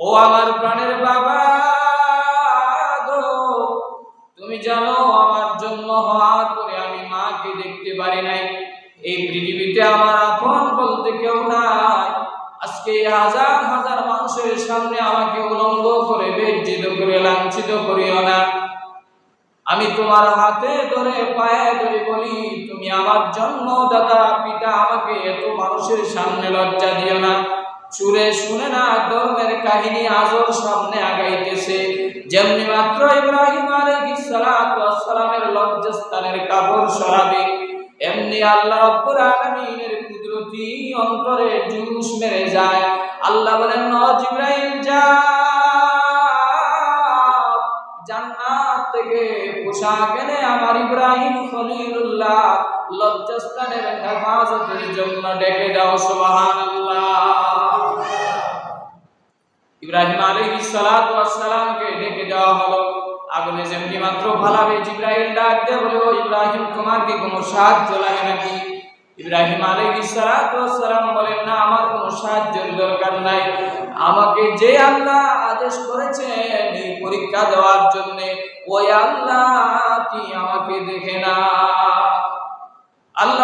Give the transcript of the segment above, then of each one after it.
ও আমার প্রাণের বাবা গো, তুমি জানো আমার জন্ম হওয়ার পরে আমি মাকে দেখতে পারি নাই। এই পৃথিবীতে আমার আপন বলতে কেউ নাই। আজকে হাজার হাজার মানুষের সামনে আমাকে উলঙ্গ করে, বেজ্জিত করে, লাঞ্ছিত করিও না। আমি তোমার হাতে ধরে, পায়ে ধরে বলি, তুমি আমার জন্মদাতা, পিতা আমাকে এত মানুষের সামনে লজ্জা দিও না। সুরে শুনে না ধর্মের কাহিনী আজর সামনে আগাইতেছে। যেমনি মাত্র ইব্রাহিম আলাইহিস সালামের লজ্জাস্থানের কাপড় সরাবে, এমনি আল্লাহ কুদরতি অন্তরে জুস মেরে যায়। আল্লাহ বলেন ন জিব্রাইল, যা জান্নাত থেকে পোশাক এনে আমার ইব্রাহিম খলিলুল্লাহ লজ্জাস্থানের হেফাজতের জন্য ডেকে দাও, সুবহানাল্লাহ। ইব্রাহিম আলাইহিস সালাতু ওয়াস ডেকে দেওয়া হলো। আগুনে যেমনি মাত্র ফালাবে জিব্রাইল ডাক দিয়ে বলে, ও ইব্রাহিম, তোমার কি কোনো সাহায্য লাগে নাকি? ইব্রাহিম আলাইহিস সালাতু ওয়াস বলেন, না, আমার কোনো সাহায্যের দরকার নাই। আমাকে যে আল্লাহ আদেশ করেছেন এই পরীক্ষা দেওয়ার জন্য, ওই আল্লাহ কি আমাকে দেখে না? আল্লাহ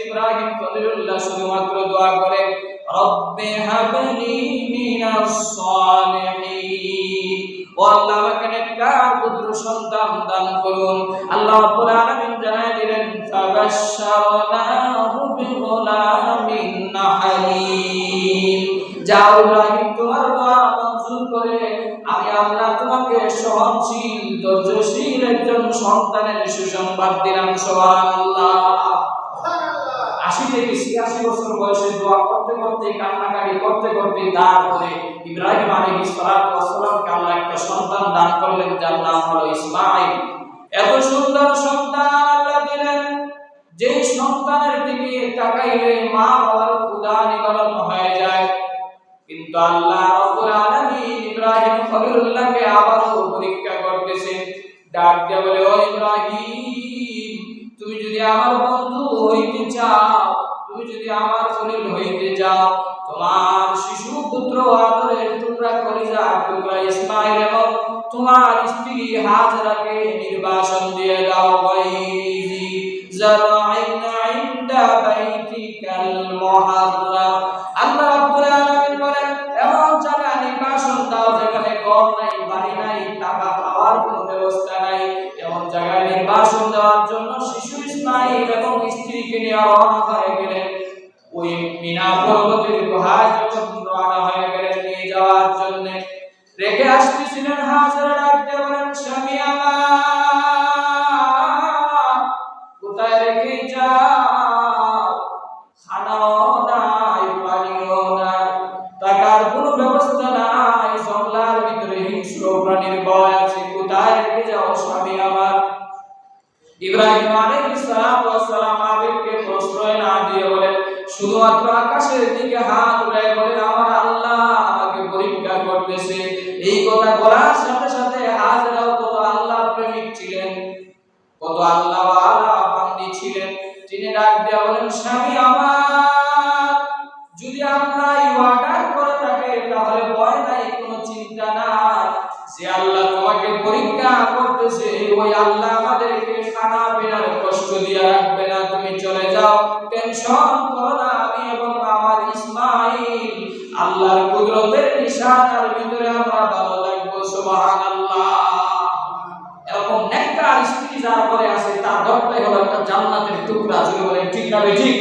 ইব্রাহিম খলিলুল্লাহ শুধুমাত্র দোয়া করে, রব্বে হাবলি মিনাস সালিহিন। ও আল্লাহ, আমাকে নেককার পুত্র সন্তান দান করুন। আল্লাহ রাব্বুল আলামিন জানায় দিলেন ফাবাশশারনাহু বিগুলামিন হালিম। যাও ইব্রাহিম, তোমার দোয়া মঞ্জুর করে, আমি আল্লাহ তোমাকে সহনশীল, ধৈর্যশীল একজন সন্তানের সুসংবাদ দিলাম। সুবহানাল্লাহ। আশি থেকে ছিয়াশি বছর বয়সে দোয়া করতে করতে, কান্নাকাটি করতে করতে তারপরে ইব্রাহিম আলী সালামকে আল্লাহ একটা সন্তান দান করলেন, যার নাম হলো ইসমাইল এত সুন্দর সন্তান আল্লাহ দিলেন, যে সন্তানের দিকে তাকাইলে মা বাবার নিবারণ হয়ে যায়। কিন্তু আল্লাহ রাব্বুল আলামিন ইব্রাহিম খলিলুল্লাহকে আবারও পরীক্ষা করতেছেন। ডাক দিয়ে বলে, ও ইব্রাহিম তুমি যদি আমার বন্ধু হইতে চাও তুমি যদি আমার খলিল হইতে চাও, তোমার শিশু পুত্র আদরের তোমরা কলিজা টুকরা ইসমাইল এবং তোমার স্ত্রী হাজরাকে নির্বাসন দিয়ে দাও বাইতিকাল মুহাররাম। আল্লাহ রাব্বুল আলামিন বলেন, এমন জায়গা নির্বাসন দাও যেখানে ঘর নাই, বাড়ি নাই, টাকা খাওয়ার কোনো ব্যবস্থা জায়গায় নির্বাসন দেওয়ার জন্য শিশু ইসমাইল এবং স্ত্রীকে নিয়ে রওনা হয়ে গেলেন। ওই মিনা পর্বতের গুহায় যখন রওনা হয়ে গেলেন নিয়ে যাওয়ার জন্য রেখে আসতেছিলেন হাজারা ডাকতে স্বামী আমার। কোথায় রেখে শুধুমাত্র আকাশের দিকে হাত উড়ায় বলেন আমার আল্লাহ আমাকে পরীক্ষা করতেছে। এই কথা বলার সাথে সাথে হাজরাও কত আল্লাহ প্রেমিক ছিলেন, কত আল্লাহ আল্লাহ ছিলেন। তিনি ডাক দেওয়া বলেন, স্বামী, আমার রাখবে না তুমি চলে যাও। টেনশন করো না আমি এবং আমার ইসমাইল। আল্লাহর কুদরতের নিশানার ভিতরে আমরা ভালো থাকব সুবহানাল্লাহ। এরকম নেককার স্ত্রী যার ঘরে আছে তার ঘরটাই হলো একটা জান্নাতের টুকরা জুড়ে বলেন ঠিক না ঠিক?